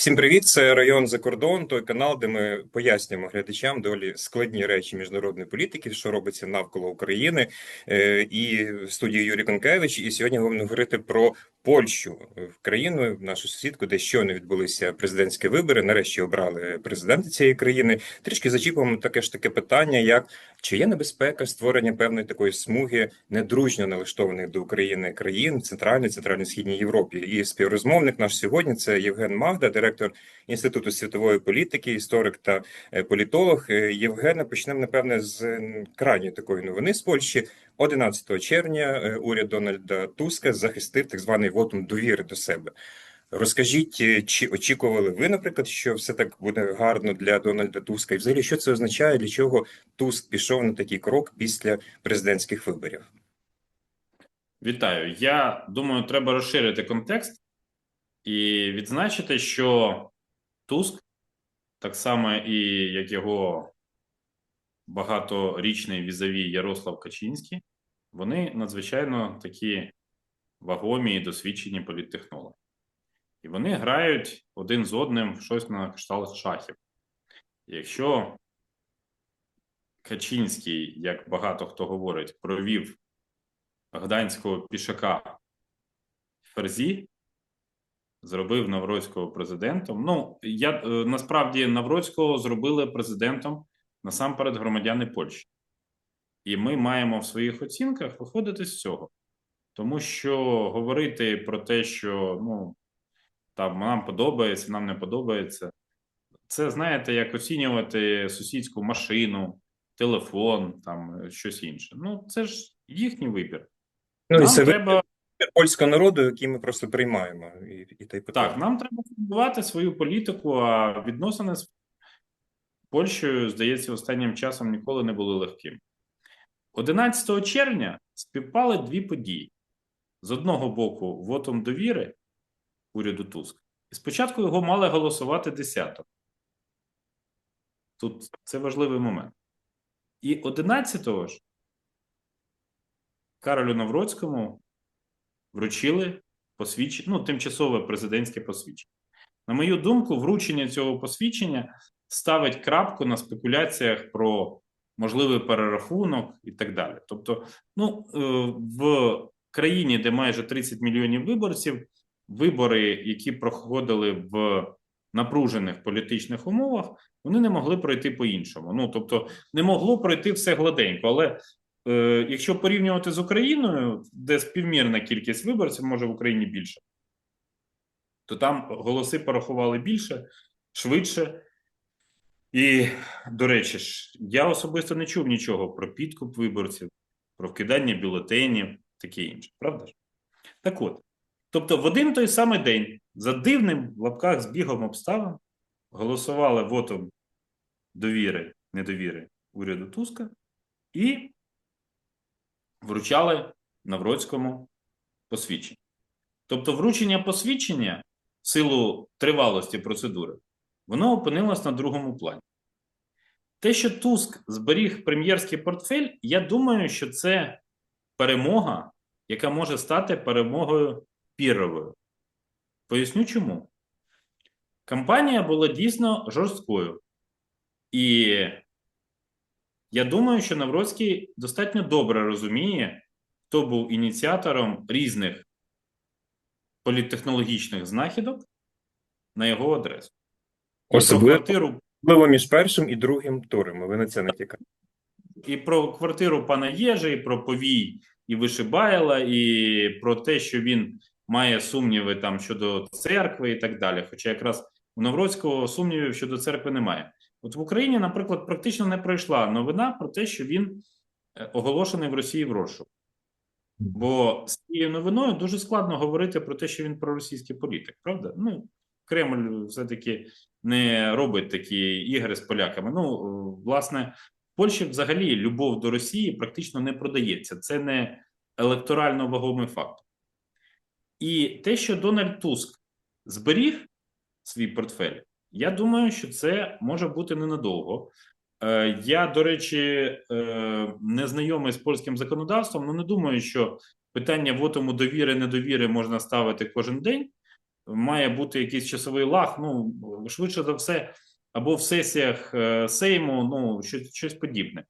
Всім привіт! Це район за кордон, той канал, де ми пояснюємо глядачам долі складні речі міжнародної політики, що робиться навколо України. Е, І студії Юрій Конкевич. І сьогодні будемо говорити про Польщу в країну, в нашу сусідку, де щойно відбулися президентські вибори. Нарешті обрали президента цієї країни. Трішки зачіпимо таке ж таке питання, як чи є небезпека створення певної такої смуги недружньо налаштованих до України країн в центральній центрально-східній Європі. І співрозмовник наш сьогодні це Євген Магда, директор інституту світової політики, історик та е, політолог. Е, Євгена почнемо напевне з крайньої такої новини з Польщі. 11 червня е, уряд Дональда Туска захистив так званий вотум довіри до себе. Розкажіть, е, чи очікували ви, наприклад, що все так буде гарно для Дональда Туска? І взагалі, що це означає, для чого Туск пішов на такий крок після президентських виборів? Вітаю. Я думаю, треба розширити контекст і відзначити, що Туск, так само і як його багаторічний візаві Ярослав Качинський, вони надзвичайно такі вагомі і досвідчені політтехнологи. І вони грають один з одним в щось на кшталт шахів. Якщо Качинський, як багато хто говорить, провів гданського пішака в Ферзі, зробив Навроцького президентом. Ну, я е, насправді Навроцького зробили президентом насамперед громадяни Польщі. І ми маємо в своїх оцінках виходити з цього. Тому що говорити про те, що ну, там нам подобається, нам не подобається, це знаєте, як оцінювати сусідську машину, телефон, там щось інше. Ну, це ж їхній вибір. Ну і це треба польського народу, який ми просто приймаємо, і, і та. Так, нам треба формувати свою політику, а відносини з Польщею, здається, останнім часом ніколи не були легкими. 11 червня співпали дві події. З одного боку, вотом довіри уряду Туск. І спочатку його мали голосувати 10 Тут це важливий момент. І 11-го ж Каролю Навроцькому вручили посвідчення, ну, тимчасове президентське посвідчення. На мою думку, вручення цього посвідчення ставить крапку на спекуляціях про можливий перерахунок і так далі. Тобто, ну, е, в країні, де майже 30 мільйонів виборців, вибори, які проходили в напружених політичних умовах, вони не могли пройти по-іншому. Ну, тобто, не могло пройти все гладенько, але Е, якщо порівнювати з Україною, де співмірна кількість виборців, може в Україні більше, то там голоси порахували більше, швидше. І, до речі, ж, я особисто не чув нічого про підкуп виборців, про вкидання бюлетенів, таке інше, правда ж? Так от, тобто, в один той самий день, за дивним в лапках збігом обставин, голосували вотом довіри, недовіри уряду Туска і вручали Навроцькому посвідчення. Тобто, вручення посвідчення в силу тривалості процедури, воно опинилось на другому плані. Те, що Туск зберіг прем'єрський портфель, я думаю, що це перемога, яка може стати перемогою піровою. Поясню чому. Кампанія була дійсно жорсткою. І я думаю, що Навроцький достатньо добре розуміє, хто був ініціатором різних політтехнологічних знахідок на його адресу. Про Особливо квартиру, Особливо між першим і другим турами. Ви на це натякаєте. і про квартиру пана Єжи, і про повій і Вишибайла, і про те, що він має сумніви там щодо церкви і так далі. Хоча якраз у Навроцького сумнівів щодо церкви немає. От в Україні, наприклад, практично не пройшла новина про те, що він е, оголошений в Росії в розшук. Бо з цією новиною дуже складно говорити про те, що він проросійський політик, правда? Ну, Кремль все-таки не робить такі ігри з поляками. Ну, е, власне, в Польщі взагалі любов до Росії практично не продається. Це не електорально вагомий факт. І те, що Дональд Туск зберіг свій портфель, я думаю, що це може бути ненадовго. Е, Я, до речі, е, не знайомий з польським законодавством, але не думаю, що питання вотому довіри недовіри можна ставити кожен день. Має бути якийсь часовий лаг. Ну швидше за все, або в сесіях е, Сейму, ну щось, щось подібне. Е,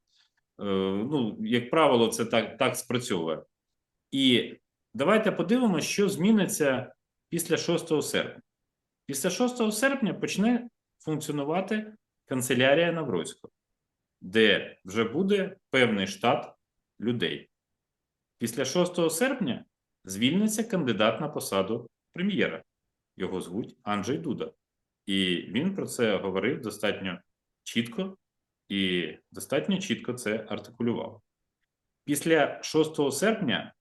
ну, як правило, це так, так спрацьовує. І давайте подивимося, що зміниться після 6 серпня. Після 6 серпня почне функціонувати канцелярія Навроцького, де вже буде певний штат людей. Після 6 серпня звільниться кандидат на посаду прем'єра. Його звуть Анджей Дуда. І він про це говорив достатньо чітко і достатньо чітко це артикулював. Після 6 серпня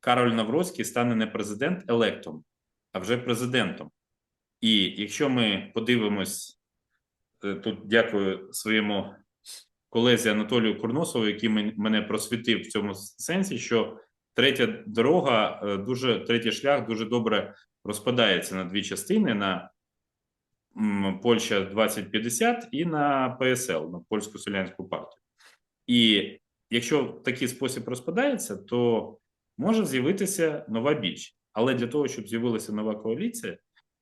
Кароль Навроцький стане не президент-електом, а вже президентом. І якщо ми подивимось, е, тут дякую своєму колезі Анатолію Курносову, який мене просвітив в цьому сенсі, що третя дорога, е, дуже третій шлях дуже добре розпадається на дві частини: на Польща 2050 і на ПСЛ, на польську селянську партію. І якщо в такий спосіб розпадається, то може з'явитися нова більшість. Але для того, щоб з'явилася нова коаліція,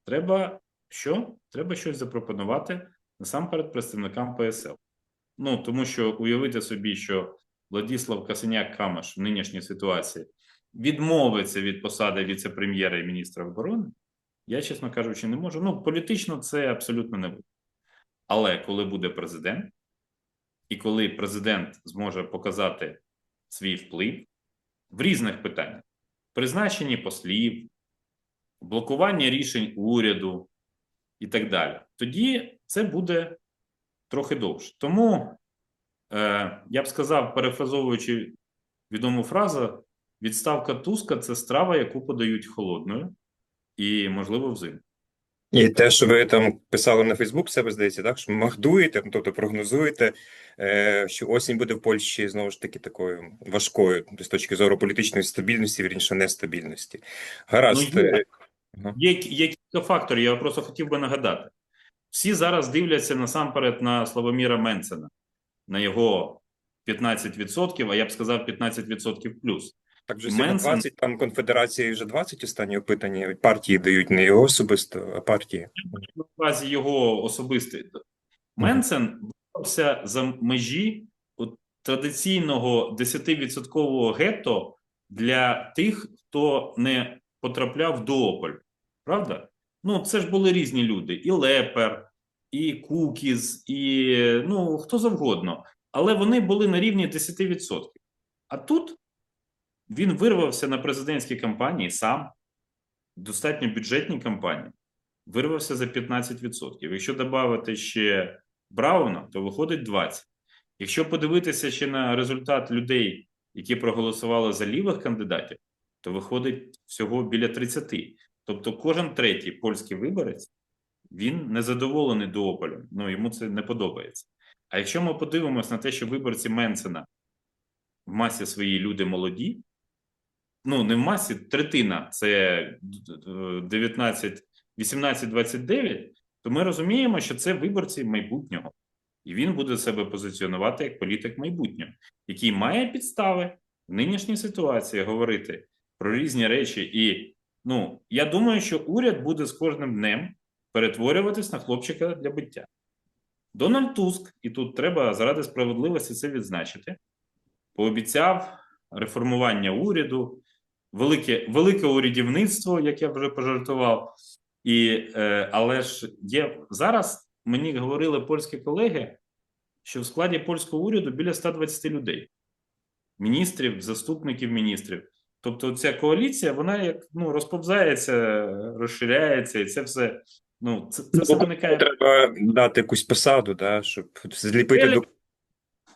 треба що? Треба щось запропонувати насамперед представникам ПСЛ. Ну тому що уявити собі, що Владіслав Касеняк Камаш в нинішній ситуації відмовиться від посади віце-прем'єра і міністра оборони, я, чесно кажучи, не можу. Ну, політично це абсолютно не буде. Але коли буде президент, і коли президент зможе показати свій вплив в різних питаннях: призначенні послів, блокування рішень уряду і так далі, тоді це буде трохи довше. Тому я б сказав, перефразовуючи відому фразу, відставка Туска це страва, яку подають холодною і, можливо, взимку. І те, що ви там писали на Фейсбук, себе здається, так що магдуєте, ну, тобто прогнозуєте, е, що осінь буде в Польщі знову ж таки такою важкою з точки зору політичної стабільності, вірніше нестабільності. Гаразд, Ну, є. е, Є, є кілька факторів, я просто хотів би нагадати. Всі зараз дивляться насамперед на Славоміра Менцена, на його 15%, а я б сказав 15% плюс. так вже Менсон- 20, там конфедерації вже 20 останні опитання, партії дають не його особисто, а партії. на увазі його особистий. Менцен виявився за межі от, традиційного 10% гетто для тих, хто не потрапляв в Дуополь. Правда? Ну, це ж були різні люди: і Лепер, і Кукіз, і ну, хто завгодно. Але вони були на рівні 10%. А тут він вирвався на президентській кампанії сам, достатньо бюджетній кампанії вирвався за 15%. Якщо додати ще Брауна, то виходить 20%. Якщо подивитися ще на результат людей, які проголосували за лівих кандидатів, то виходить всього біля 30%. Тобто кожен третій польський виборець він незадоволений Дуополем. Ну йому це не подобається. А якщо ми подивимося на те, що виборці Менсена в масі своїй люди молоді, ну не в масі, третина це 19 18-29, то ми розуміємо, що це виборці майбутнього, і він буде себе позиціонувати як політик майбутнього, який має підстави в нинішній ситуації говорити про різні речі. І ну я думаю, що уряд буде з кожним днем перетворюватись на хлопчика для биття. Дональд Туск, і тут треба заради справедливості це відзначити, пообіцяв реформування уряду, велике, велике урядівництво, як я вже пожартував. І, е, але ж є зараз мені говорили польські колеги, що в складі польського уряду біля 120 людей, міністрів, заступників міністрів. Тобто, ця коаліція, вона як ну розповзається, розширяється, і це все. Ну, це, це все виникає Треба дати якусь посаду, да, щоб зліпити Елі- до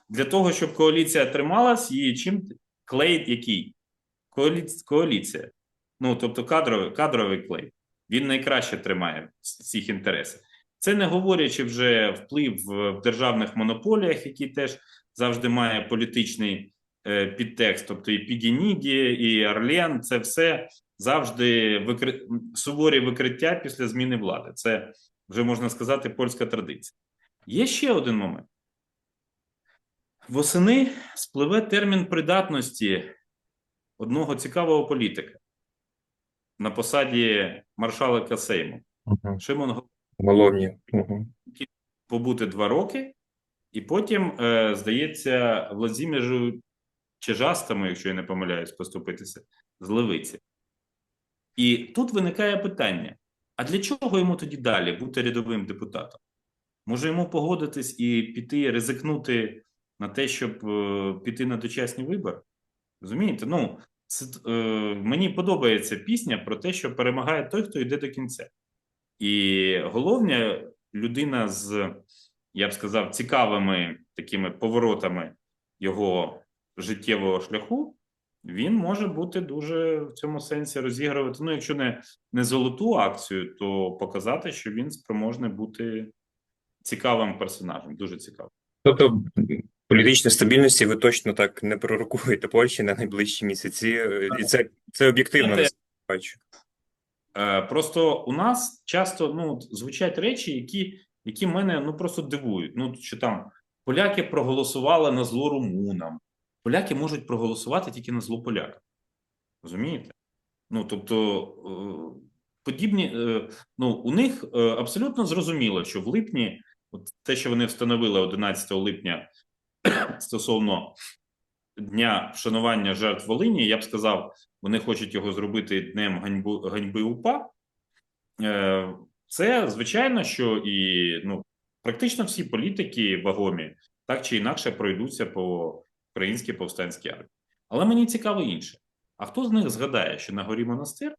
для того, щоб коаліція трималась, її чим клей який? Коалі... Коаліція. Ну, тобто кадровий, кадровий клей. Він найкраще тримає всіх інтересів. Це не говорячи вже вплив в державних монополіях, які теж завжди має політичний е, підтекст. Тобто і Пігінігі, і Орлен, це все завжди викри... суворі викриття після зміни влади. Це вже можна сказати польська традиція. Є ще один момент. Восени спливе термін придатності одного цікавого політика. на посаді маршалика Сейму. Угу. Шимон Головні. Угу. побути два роки, і потім, е, здається, Владимиру Чижастому, якщо я не помиляюсь, поступитися з Левиці. І тут виникає питання: а для чого йому тоді далі бути рядовим депутатом? Може йому погодитись і піти, ризикнути на те, щоб е, піти на дочасні вибори? Розумієте? Ну, це, е, мені подобається пісня про те, що перемагає той, хто йде до кінця. І головня людина з, я б сказав, цікавими такими поворотами його життєвого шляху, він може бути дуже в цьому сенсі розігрувати. Ну, якщо не, не золоту акцію, то показати, що він спроможний бути цікавим персонажем. Дуже цікавим. Тобто політичної стабільності ви точно так не пророкуєте Польщі на найближчі місяці, е, і це, це об'єктивно бачу. Е, Просто у нас часто ну, звучать речі, які, які мене ну, просто дивують. Ну, що там поляки проголосували на зло румунам. Поляки можуть проголосувати тільки на зло полякам. Розумієте? Ну, тобто, е, подібні, е, ну, у них е, абсолютно зрозуміло, що в липні, от те, що вони встановили 11 липня стосовно дня вшанування жертв Волині, я б сказав, вони хочуть його зробити днем ганьбу, ганьби УПА. Це звичайно, що і ну, практично всі політики вагомі так чи інакше пройдуться по українській повстанській армії. Але мені цікаво інше. А хто з них згадає, що на горі монастир,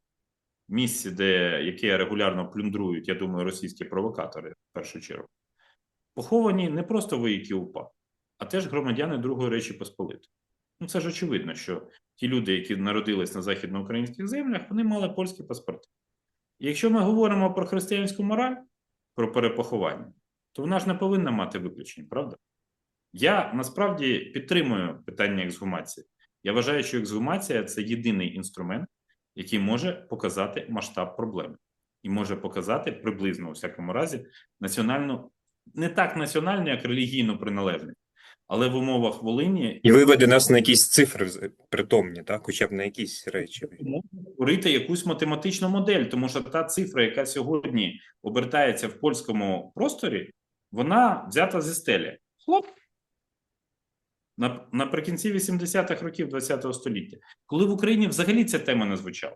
місці, де яке регулярно плюндрують, я думаю, російські провокатори в першу чергу, поховані не просто вояки УПА, а теж громадяни Другої Речі Посполитої. Ну це ж очевидно, що ті люди, які народились на західноукраїнських землях, вони мали польські паспорти. І якщо ми говоримо про християнську мораль, про перепоховання, то вона ж не повинна мати виключень, правда? Я насправді підтримую питання ексгумації. Я вважаю, що ексгумація це єдиний інструмент, який може показати масштаб проблеми і може показати приблизно у всякому разі національну, не так національну, як релігійну приналежність, але в умовах Волині І виведе нас на якісь цифри притомні, так? хоча б на якісь речі. можна створити якусь математичну модель, тому що та цифра, яка сьогодні обертається в польському просторі, вона взята зі стелі. Хлоп. На- Наприкінці 80-х років ХХ століття, коли в Україні взагалі ця тема не звучала.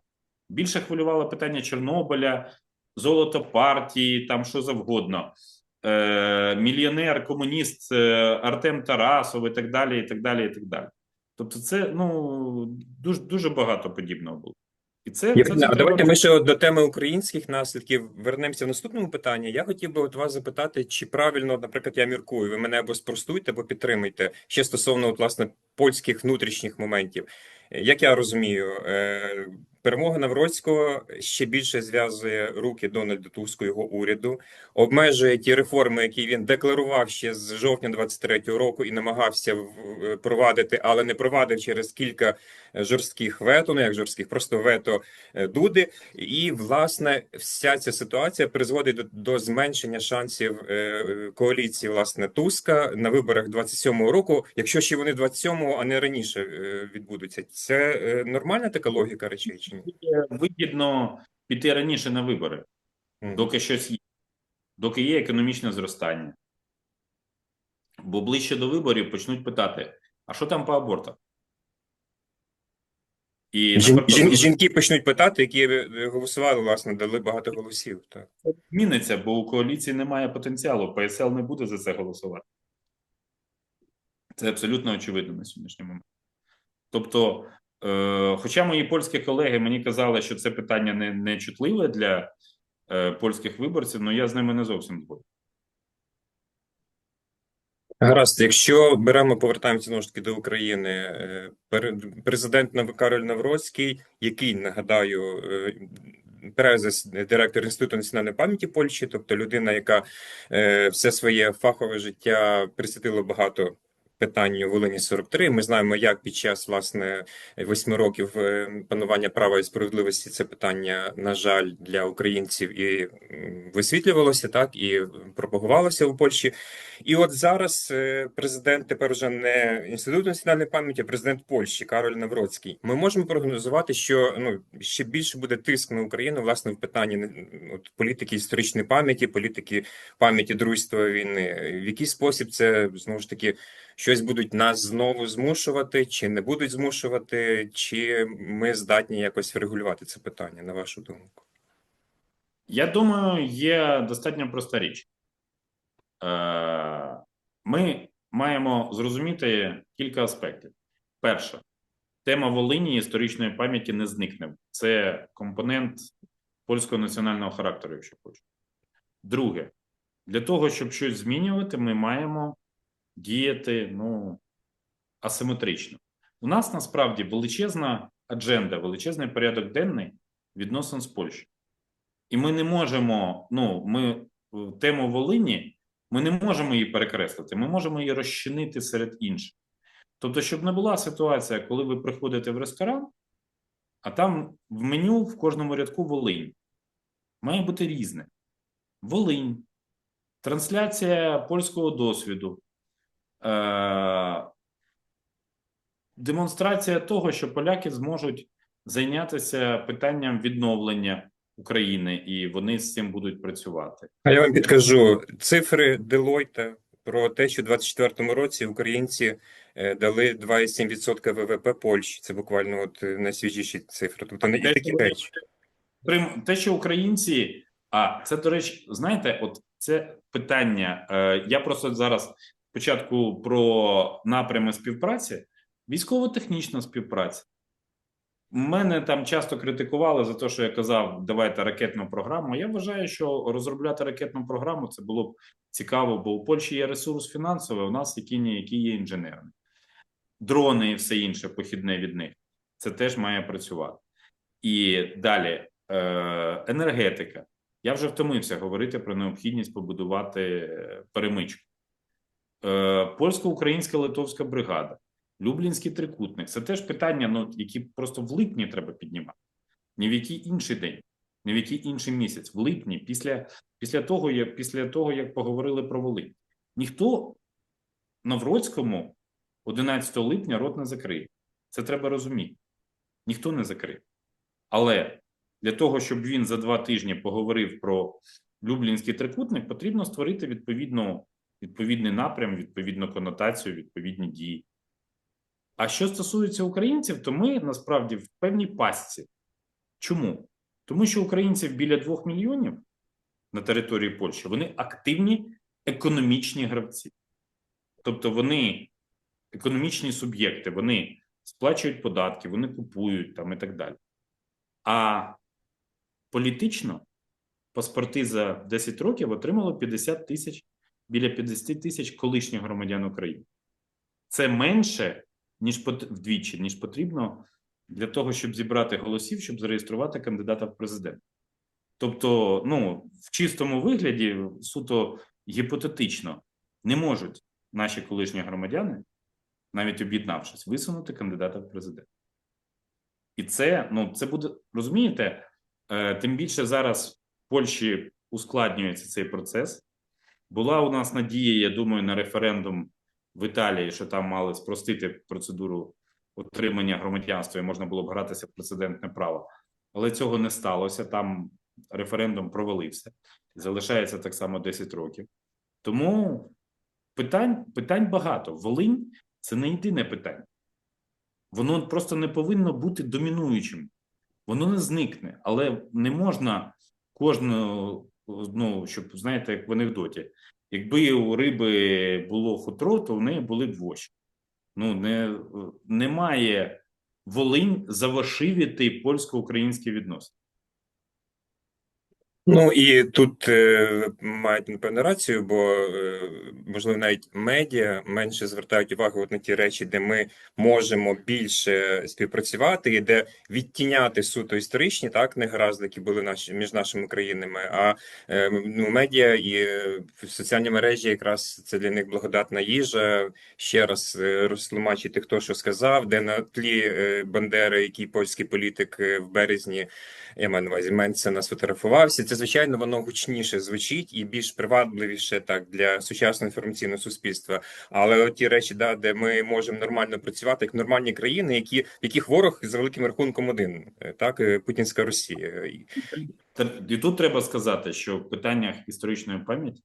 Більше хвилювало питання Чорнобиля, золото партії, там що завгодно. Е, мільйонер, комуніст е, Артем Тарасов і так далі, і так далі, і так далі. Тобто, це ну дуже дуже багато подібного було. І це, це, це а давайте треба- ми ще до теми українських наслідків вернемося в наступному питанні. Я хотів би от вас запитати, чи правильно, наприклад, я міркую, ви мене або спростуйте, або підтримайте ще стосовно от, власне польських внутрішніх моментів. Як я розумію, е, перемога Навроцького ще більше зв'язує руки Дональду Туску його уряду, обмежує ті реформи, які він декларував ще з жовтня 23-го року і намагався впровадити, але не провадив через кілька жорстких вето, ну як жорстких, просто вето е, Дуди. І власне вся ця ситуація призводить до, до зменшення шансів е, коаліції власне Туска на виборах 27-го року, якщо ще вони 27-го, а не раніше е, відбудуться. Це е, нормальна така логіка речей чи ні? вигідно піти раніше на вибори, Мгм. доки щось є, доки є економічне зростання. Бо ближче до виборів почнуть питати: а що там по абортах? І Жін, наприклад, жінки почнуть питати, які е, голосували, власне, дали багато голосів. Так. це зміниться, бо у коаліції немає потенціалу. ПСЛ не буде за це голосувати. Це абсолютно очевидно на сьогоднішній момент. Тобто, е, хоча мої польські колеги мені казали, що це питання не, не чутливе для е, польських виборців, але я з ними не зовсім згоден. Гаразд, якщо беремо, повертаємося знову ж таки до України. е, Президент Кароль Навроцький, який нагадаю, е, Презес, директор Інституту національної пам'яті Польщі, тобто людина, яка е, все своє фахове життя присвятила багато питанню Волині 43. Ми знаємо, як під час власне восьми років е, панування права і справедливості це питання, на жаль, для українців і висвітлювалося так і пропагувалося у Польщі. І от зараз е, президент тепер вже не інститут національної пам'яті, а президент Польщі Кароль Навроцький. Ми можемо прогнозувати, що ну ще більше буде тиск на Україну власне в питанні от, політики історичної пам'яті, політики пам'яті друзства війни. В який спосіб це знову ж таки щось будуть нас знову змушувати, чи не будуть змушувати, чи ми здатні якось врегулювати це питання, на вашу думку? Я думаю, є достатньо проста річ. Е, Ми маємо зрозуміти кілька аспектів. Перше, тема Волині історичної пам'яті не зникне. Це компонент польського національного характеру, якщо хочете. Друге, для того, щоб щось змінювати, ми маємо діяти ну, асиметрично. У нас насправді величезна адженда, величезний порядок денний відносин з Польщею. І ми не можемо, ну, ми тему Волині, ми не можемо її перекреслити, ми можемо її розчинити серед інших. Тобто, щоб не була ситуація, коли ви приходите в ресторан, а там в меню в кожному рядку Волинь. Має бути різне. Волинь, трансляція польського досвіду, е- демонстрація того, що поляки зможуть зайнятися питанням відновлення України, і вони з цим будуть працювати. А я вам підкажу цифри Deloitte про те, що в 24-му році українці е, дали 2,7% ВВП Польщі. Це буквально от е, найсвіжіші цифри. Тобто не Те, такі речі. Те, що українці, а це до речі, знаєте, от це питання. Е, я просто зараз спочатку про напрями співпраці, військово-технічна співпраця. Мене там часто критикували за те, що я казав, давайте ракетну програму. Я вважаю, що розробляти ракетну програму це було б цікаво, бо у Польщі є ресурс фінансовий, у нас які, які є інженерні. Дрони і все інше похідне від них. Це теж має працювати. І далі е, енергетика. Я вже втомився говорити про необхідність побудувати е, перемичку. Е, Польсько-українська литовська бригада, Люблінський трикутник це теж питання, ну, які просто в липні треба піднімати. Ні в який інший день, ні в який інший місяць, в липні, після, після, того, як, після того, як поговорили про Волинь. Ніхто Навроцькому 11 липня рот не закриє. Це треба розуміти. Ніхто не закриє. Але для того, щоб він за два тижні поговорив про Люблінський трикутник, потрібно створити відповідну, відповідний напрям, відповідну конотацію, відповідні дії. А що стосується українців, то ми насправді в певній пастці. Чому? Тому що українців біля 2 мільйонів на території Польщі вони активні економічні гравці. Тобто вони економічні суб'єкти, вони сплачують податки, вони купують там і так далі. А політично паспорти за 10 років отримало 50 тисяч біля 50 тисяч колишніх громадян України. Це менше, ніж вдвічі, ніж потрібно для того, щоб зібрати голосів, щоб зареєструвати кандидата в президент. Тобто, ну, в чистому вигляді, суто гіпотетично, не можуть наші колишні громадяни, навіть об'єднавшись, висунути кандидата в президент. І це, ну, це буде, розумієте, е, тим більше зараз в Польщі ускладнюється цей процес. Була у нас надія, я думаю, на референдум в Італії, що там мали спростити процедуру отримання громадянства і можна було б гратися в прецедентне право. Але цього не сталося. Там референдум провалився. Залишається так само 10 років. Тому питань, питань багато. Волинь це не єдине питання. Воно просто не повинно бути домінуючим. Воно не зникне, але не можна кожного, ну, щоб знаєте, як в анекдоті. Якби у риби було хутро, то в неї були б воші. Ну, не, немає Волинь завошивіти польсько-українські відносини. Ну і тут е, мають напевно рацію, бо е, можливо навіть медіа менше звертають увагу от на ті речі, де ми можемо більше співпрацювати, і де відтіняти суто історичні так негаразди, які були наші між нашими країнами. А е, ну медіа і е, соціальні мережі якраз це для них благодатна їжа. Ще раз е, розтлумачити, хто що сказав, де на тлі е, Бандери, який польський політик е, в березні. Я маю на увазі Менцена сфотографувався. Це звичайно воно гучніше звучить і більш привабливіше так для сучасного інформаційного суспільства. Але от ті речі, да, де ми можемо нормально працювати як нормальні країни, які яких ворог за великим рахунком один, е, так е, Путінська Росія. І тут треба сказати, що в питаннях історичної пам'яті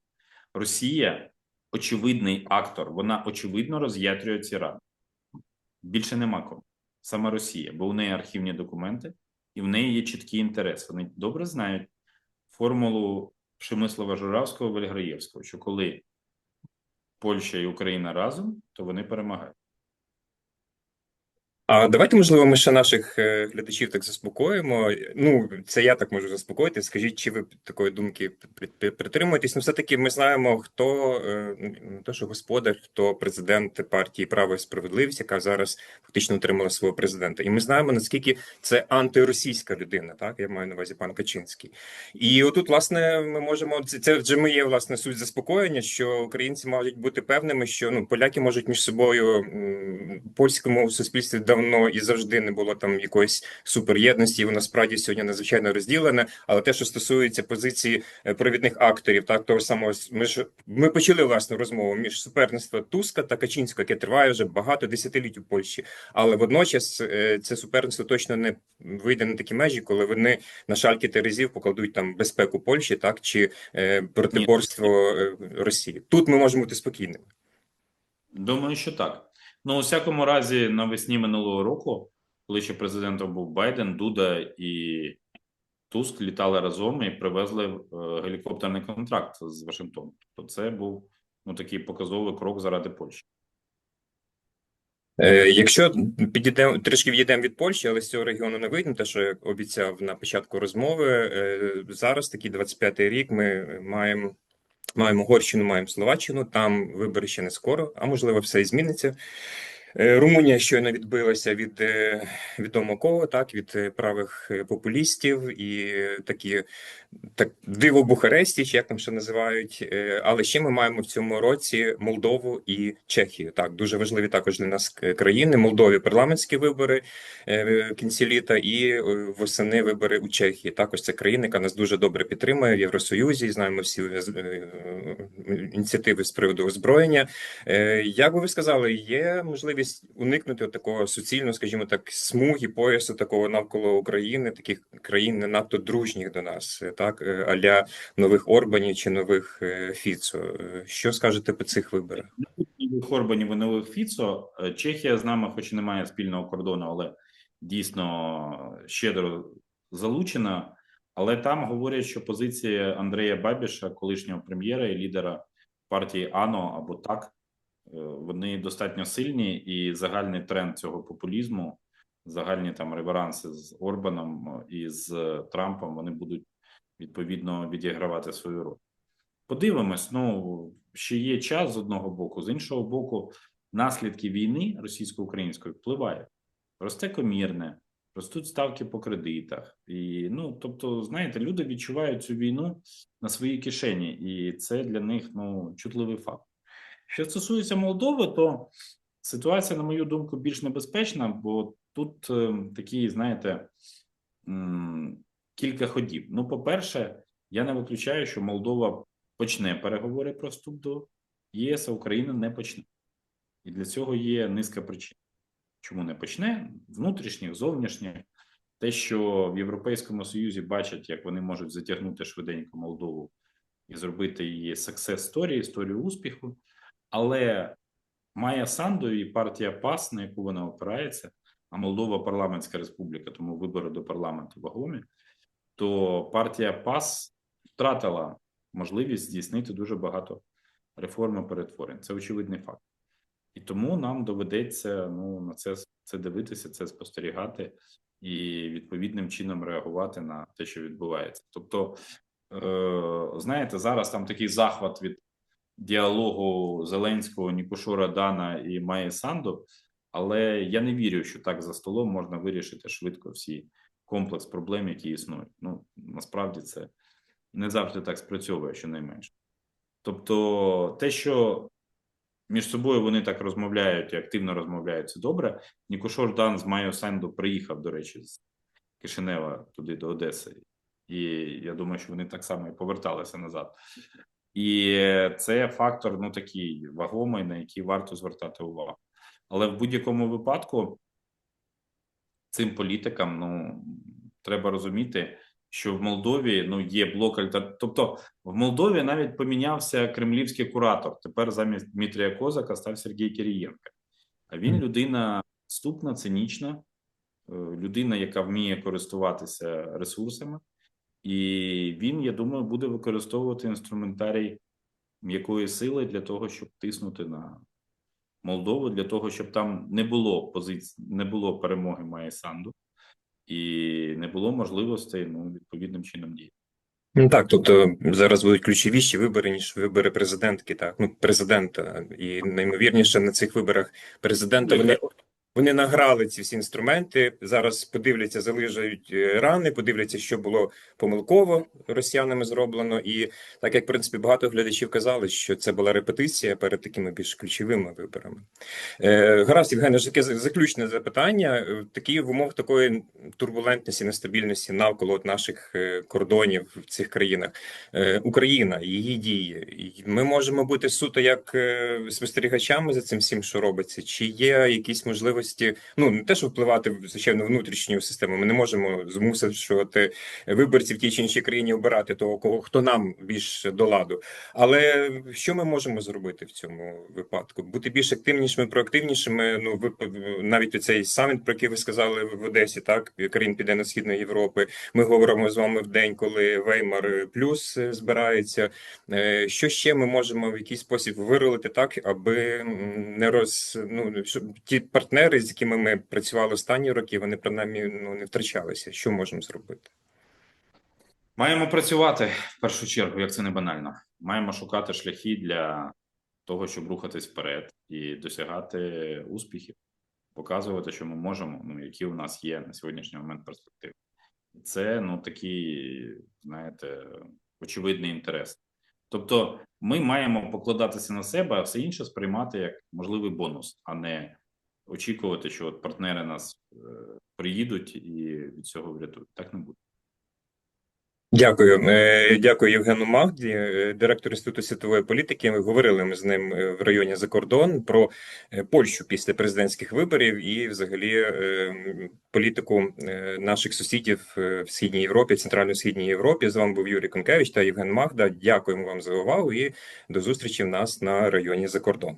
Росія очевидний актор, вона очевидно роз'ятрює ці рани. Більше нема кому. Саме Росія, бо у неї архівні документи, і в неї є чіткий інтерес. Вони добре знають формулу Przemysława Журавського Вельграєвського, що коли Польща і Україна разом, то вони перемагають. А давайте, можливо, ми ще наших е, глядачів так заспокоїмо. Ну, це я так можу заспокоїти. Скажіть, чи ви такої думки при- при- притримуєтесь? Ну, все-таки ми знаємо, хто е, не то, що господар, хто президент партії Право і справедливість, яка зараз фактично отримала свого президента. І ми знаємо, наскільки це антиросійська людина, так я маю на увазі пан Качинський. І отут, власне, ми можемо це, вже моє власне суть заспокоєння, що українці можуть бути певними, що ну поляки можуть між собою польському суспільстві давно і завжди не було там якоїсь суперєдності. і Воно справді сьогодні надзвичайно розділене. Але те, що стосується позиції е, провідних акторів, так того ж самого ми ж ми почали власну розмову між суперництва Туска та Качинського, яке триває вже багато десятиліть у Польщі. Але водночас е, це суперництво точно не вийде на такі межі, коли вони на шальки терезів покладуть там безпеку Польщі, так чи е, протиборство Росії. Тут ми можемо бути спокійними. Думаю, що так. Ну, у всякому разі, навесні минулого року, коли ще президентом був Байден, Дуда і Туск літали разом і привезли е, гелікоптерний контракт з Вашингтону. Тобто це був ну, такий показовий крок заради Польщі. Е, Якщо підійдемо трішки відійдемо від Польщі, але з цього регіону не вийдемо, те, що я обіцяв на початку розмови. е, Зараз такий 25-й рік. Ми маємо маємо Угорщину, маємо Словаччину. Там вибори ще не скоро, а можливо, все і зміниться. Е, Румунія щойно відбилася від е, відомо кого, так від е, правих популістів і такі так диво Бухаресті, чи як там ще називають. Але ще ми маємо в цьому році Молдову і Чехію. Так дуже важливі також для нас країни. Молдові парламентські вибори в кінці літа і восени вибори у Чехії. Також це країна, яка нас дуже добре підтримує в Євросоюзі. Знаємо всі ініціативи з приводу озброєння. Як би ви сказали, є можливість уникнути такого суцільного, скажімо так, смуги поясу такого навколо України, таких країн не надто дружніх до нас, е, так е, аля нових Орбанів чи нових е, Фіцо. Що скажете по цих виборах? Нових Орбанів і нових Фіцо. Чехія з нами, хоч і не має спільного кордону, але дійсно щедро залучена. Але там говорять, що позиція Андрея Бабіша, колишнього прем'єра і лідера партії АНО або так, вони достатньо сильні, і загальний тренд цього популізму, загальні там реверанси з Орбаном е, і з Трампом, вони будуть відповідно відігравати свою роль. Подивимось, ну ще є час з одного боку, з іншого боку, наслідки війни російсько-української впливають. Росте комірне, ростуть ставки по кредитах. І ну, тобто, знаєте, люди відчувають цю війну на своїй кишені, і це для них ну чутливий факт. Що стосується Молдови, то ситуація, на мою думку, більш небезпечна, бо тут е, такі, знаєте, кілька ходів. Ну, по-перше, я не виключаю, що Молдова почне переговори про вступ до ЄС, а Україна не почне. І для цього є низка причин. Чому не почне? Внутрішніх, зовнішніх. Те, що в Європейському Союзі бачать, як вони можуть затягнути швиденько Молдову і зробити її success story, історію успіху. Але Майя Санду і партія ПАС, на яку вона опирається, а Молдова парламентська республіка, тому вибори до парламенту вагомі, то партія ПАС втратила можливість здійснити дуже багато реформ і перетворень. Це очевидний факт. І тому нам доведеться ну, на це, це дивитися, це спостерігати і відповідним чином реагувати на те, що відбувається. Тобто е, знаєте, зараз там такий захват від діалогу Зеленського, Нікушора Дана і Майї Санду, але я не вірю, що так за столом можна вирішити швидко всі комплекс проблем, які існують. Ну насправді це не завжди так спрацьовує, щонайменше. Тобто, те, що між собою вони так розмовляють і активно розмовляють, це добре. Нікушор Дан з Майо Санду приїхав, до речі, з Кишинева туди до Одеси, і я думаю, що вони так само і поверталися назад. І це фактор, ну такий вагомий, на який варто звертати увагу. Але в будь-якому випадку цим політикам ну треба розуміти, що в Молдові ну є блок альтер... Тобто в Молдові навіть помінявся кремлівський куратор. Тепер замість Дмитрія Козака став Сергій Кирієнко. А він людина ступна, цинічна, е, людина, яка вміє користуватися ресурсами, і він, я думаю, буде використовувати інструментарій м'якої сили для того, щоб тиснути на Молдову, для того, щоб там не було позицій, не було перемоги Майя Санду і не було можливостей ну, відповідним чином діяти. Ну так, тобто зараз будуть ключовіші вибори, ніж вибори президентки, так, ну, президента. І наймовірніше на цих виборах президента вони, вони награли ці всі інструменти. Зараз подивляться, залижають е, рани, подивляться, що було помилково росіянами зроблено. І так як, в принципі, багато глядачів казали, що це була репетиція перед такими більш ключовими виборами. Е, гаразд, Євгене, таке заключне запитання. Е, Такі в умовах такої турбулентності, нестабільності навколо от наших е, кордонів в цих країнах. Е, Україна, її дії. Ми можемо бути суто як спостерігачами за цим всім, що робиться, чи є якісь можливості, ну не те, що впливати звичайно внутрішню систему. Ми не можемо змусити виборців в тій чи іншій країні обирати того, кого хто нам більш до ладу. Але що ми можемо зробити в цьому випадку? Бути більш активнішими, проактивнішими. Ну ви навіть оцей саміт, про який ви сказали в Одесі, так країн Південно-Східної Європи. Ми говоримо з вами в день, коли Веймар плюс збирається. Е, Що ще ми можемо в якийсь спосіб виролити так, аби не роз ну щоб ті партнери, з якими ми працювали останні роки, вони принаймні ну не втрачалися. Що можемо зробити? Маємо працювати в першу чергу, як це не банально. Маємо шукати шляхи для того, щоб рухатись вперед і досягати успіхів, показувати, що ми можемо, ну які у нас є на сьогоднішній момент перспективи. Це ну такий, знаєте, очевидний інтерес. Тобто, ми маємо покладатися на себе, а все інше сприймати як можливий бонус, а не очікувати, що от партнери нас е, приїдуть і від цього врятують. Так не буде. Дякую, Е, дякую Євгену Магді, е, директор інституту світової політики. Ми говорили ми з ним в районі за кордон про Польщу після президентських виборів і, взагалі, політику наших сусідів в східній Європі, центрально-східній Європі. З вами був Юрій Конкевич та Євген Магда. Дякуємо вам за увагу і до зустрічі в нас на районі за кордон.